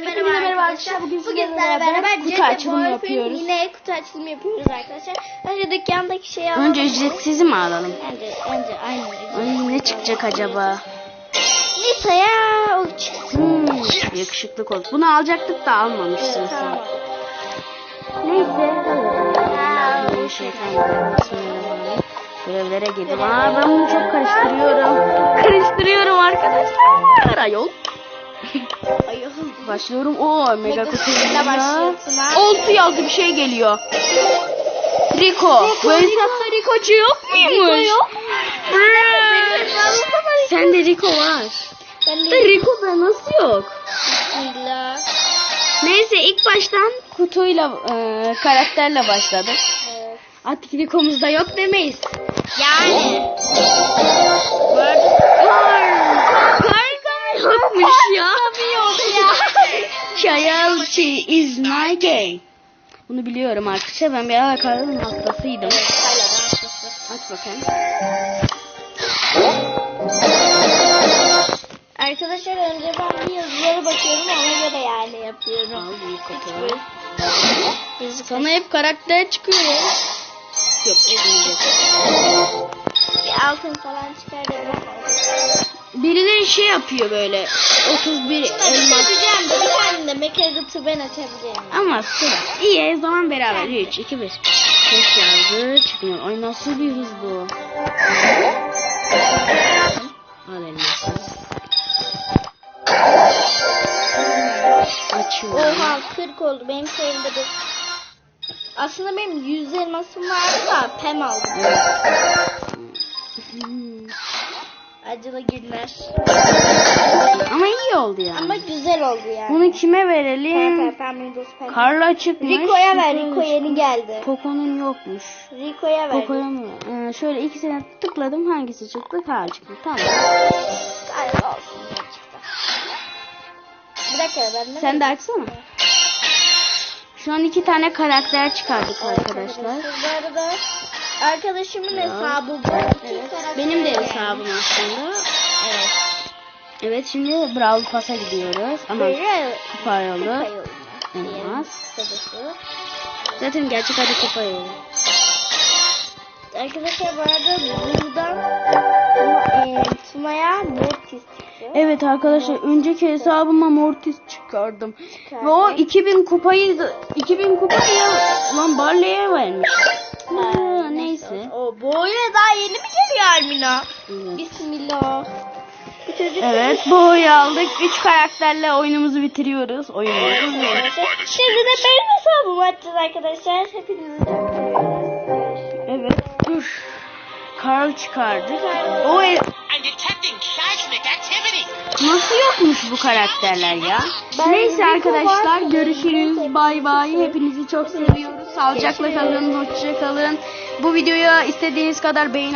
merhaba, Hepinize merhaba arkadaşlar. arkadaşlar. Bugün sizlerle beraber kutu açılımı yapıyoruz. Yine kutu açılımı yapıyoruz arkadaşlar. Önce dükkandaki şeyi alalım. Önce ücretsizi mi alalım? Önce, önce aynı ücret. Ay ne çıkacak acaba? Nisa'ya o çıksın. Hmm, yakışıklı kol. Bunu alacaktık da almamışsın sen. Tamam. Neyse. Bu şeytan. Görevlere girdim. Aa ben bunu çok karıştırıyorum. Karıştırıyorum arkadaşlar. Ayol. Başlıyorum. Oo mega kutu. kutuyla başlıyorsun ha. Oltu yazdı bir şey geliyor. Rico. Bu hesapta Rico'cu yok muymuş? yok. Brrr. Sende Rico var. Ben de Rico da nasıl yok? Bismillah. Neyse ilk baştan kutuyla e, karakterle başladık. Evet. Artık Rico'muz da yok demeyiz. Yani. Kar. Kar yokmuş ya. Yok ya. Royalty is my game. Bunu biliyorum arkadaşlar. Ben bir ara karın hastasıydım. Aç bakayım. Arkadaşlar önce ben bir yazılara bakıyorum ona göre yani yapıyorum. Al Sana hep karakter çıkıyor. Yok çıkmayacak. bir altın falan çıkar. Birileri şey yapıyor böyle. 31 Bir şey elmas. diyeceğim de bir tane de Mechagood'u ben açabilirim. Ama sıra. İyi o zaman beraber. 3, 2, 1. Ses yazdı. Çıkmıyor. Ay nasıl bir hız bu. Al elması. Açıyorum. Oha 40 oldu benim şeyimde de. Aslında benim 100 elmasım vardı da pem aldım. Evet. Acılı günler. Ama iyi oldu yani. Ama güzel oldu yani. Bunu kime verelim? pem pem Windows pem. Karla çıkmış. Rico'ya ver Rico yeni geldi. Poco'nun yokmuş. Rico'ya ver. Poco'ya mı? Ee, şöyle ikisine tıkladım. Hangisi çıktı? Kar çıktı. Tamam. Galiba olsun. Bir dakika ben de Sen de açsana. Şu an iki tane karakter çıkardık arkadaşlar. Bu arada arkadaşımın hesabı bu. Karakter Benim de hesabım aslında. Evet. Evet şimdi Brawl Pass'a gidiyoruz. Ama kupa yolu. Elmas. Zaten gerçek adı kupa yolu. Arkadaşlar bu arada buradan e, Tuna'ya Mortis çıktı. Evet arkadaşlar önceki hesabıma Mortis çıkardım. Ve o 2000 kupayı 2000 kupayı lan Barley'e vermiş. Ha, neyse. Bu oyuna daha yeni mi geliyor Armina? Evet. Bismillah. Evet bu oyu aldık. 3 karakterle oyunumuzu bitiriyoruz. Oyunumuzu. Şimdi de benim hesabımı açacağız arkadaşlar. Hepinizi. Evet dur. Carl çıkardık. O yokmuş bu karakterler ya? Ben Neyse arkadaşlar görüşürüz. Bay bay. Hepinizi çok seviyoruz. Sağlıcakla kalın. Hoşça kalın. Bu videoya istediğiniz kadar beğeni